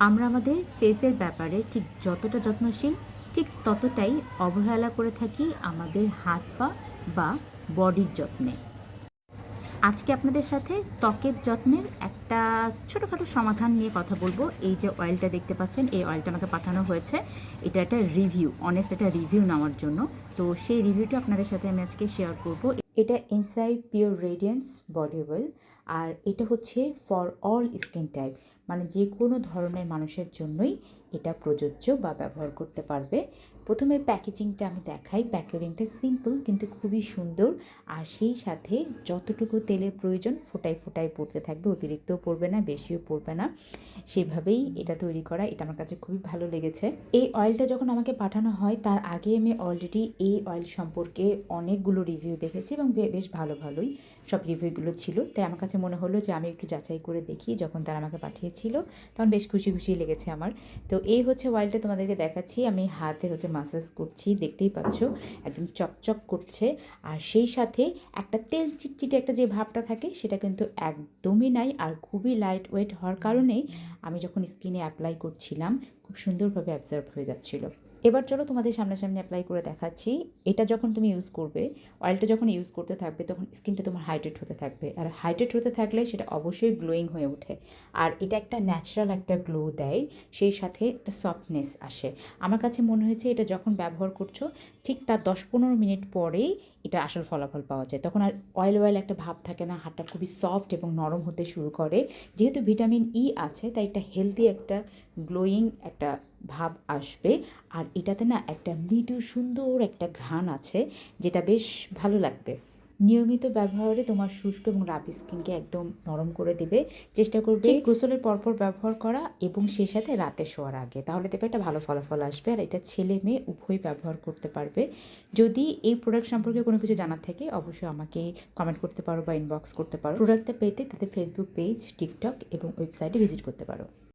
আমরা আমাদের ফেসের ব্যাপারে ঠিক যতটা যত্নশীল, ঠিক ততটাই অবহেলা করে থাকি আমাদের হাত পা বা বডির যত্নে। আজকে আপনাদের সাথে ত্বকের যত্নের একটা ছোটোখাটো সমাধান নিয়ে কথা বলব। এই যে অয়েলটা দেখতে পাচ্ছেন, এই অয়েলটা আমাকে পাঠানো হয়েছে। এটা একটা রিভিউ অনেস্ট একটা রিভিউ নেওয়ার জন্য। তো সেই রিভিউটা আপনাদের সাথে আমি আজকে শেয়ার করব। এটা inside pure radiance body oil আর এটা হচ্ছে ফর অল স্কিন টাইপ মানে যে কোনো ধরনের মানুষের জন্যই এটা প্রযোজ্য বা ব্যবহার করতে পারবে। প্রথমে প্যাকেজিংটা আমি দেখাই। প্যাকেজিংটা সিম্পল কিন্তু খুবই সুন্দর। আর সেই সাথে যতটুকু তেলের প্রয়োজন ফোটায় ফোটায় পড়তে থাকবে। অতিরিক্তও পড়বে না, বেশিও পড়বে না। সেভাবেই এটা তৈরি করা। এটা আমার কাছে খুবই ভালো লেগেছে। এই অয়েলটা যখন আমাকে পাঠানো হয়, তার আগে আমি অলরেডি এই অয়েল সম্পর্কে অনেকগুলো রিভিউ দেখেছি এবং বেশ ভালো ভালোই সব রিভিউগুলো ছিল। তাই আমার কাছে মনে হলো যে আমি একটু যাচাই করে দেখি যখন তারা আমাকে পাঠিয়েছিল তখন বেশ খুশি খুশি লেগেছে আমার। তো এই হচ্ছে ওয়াইলটা তোমাদেরকে দেখাচ্ছি। আমি হাতে হচ্ছে মাসাজ করছি, দেখতেই পাচ্ছ, একদম চকচক করছে। আর সেই সাথে একটা তেল চিটচিটে একটা যে ভাবটা থাকে, সেটা কিন্তু একদমই নাই। আর খুবই লাইট ওয়েট হওয়ার কারণেই আমি যখন স্কিনে অ্যাপ্লাই করছিলাম, খুব সুন্দরভাবে অ্যাবজার্ভ হয়ে যাচ্ছিল। এবার চলো তোমাদের সামনাসামনি অ্যাপ্লাই করে দেখাচ্ছি। এটা যখন তুমি ইউজ করবে অয়েলটা যখন ইউজ করতে থাকবে, তখন স্কিনটা তোমার হাইড্রেট হতে থাকবে। আর হাইড্রেট হতে থাকলে সেটা অবশ্যই গ্লোয়িং হয়ে ওঠে। আর এটা একটা ন্যাচারাল একটা গ্লো দেয়, সেই সাথে একটা সফটনেস আসে। আমার কাছে মনে হয়েছে এটা যখন ব্যবহার করছ, ঠিক তার দশ পনেরো মিনিট পরেই এটা আসল ফলাফল পাওয়া যায়। তখন আর অয়েল অয়েল একটা ভাব থাকে না, হাতটা খুবই সফট এবং নরম হতে শুরু করে। যেহেতু ভিটামিন ই আছে, তাই একটা হেলদি একটা গ্লোয়িং একটা ভাব আসবে। আর এটাতে না একটা মৃদু সুন্দর একটা ঘ্রাণ আছে, যেটা বেশ ভালো লাগবে। নিয়মিত ব্যবহারে তোমার শুষ্ক এবং রাবি স্কিনকে একদম নরম করে দেবে। চেষ্টা করবে গোসলের পরপর ব্যবহার করা এবং সেই সাথে রাতে শোয়ার আগে। তাহলে দেখবে একটা ভালো ফলাফল আসবে। আর এটা ছেলে মেয়ে উভয় ব্যবহার করতে পারবে। যদি এই প্রোডাক্ট সম্পর্কে কোনো কিছু জানার থাকে, অবশ্যই আমাকে কমেন্ট করতে পারো বা ইনবক্স করতে পারো। প্রোডাক্টটা পেতে তাদের ফেসবুক পেজ টিকটক এবং ওয়েবসাইটে ভিজিট করতে পারো।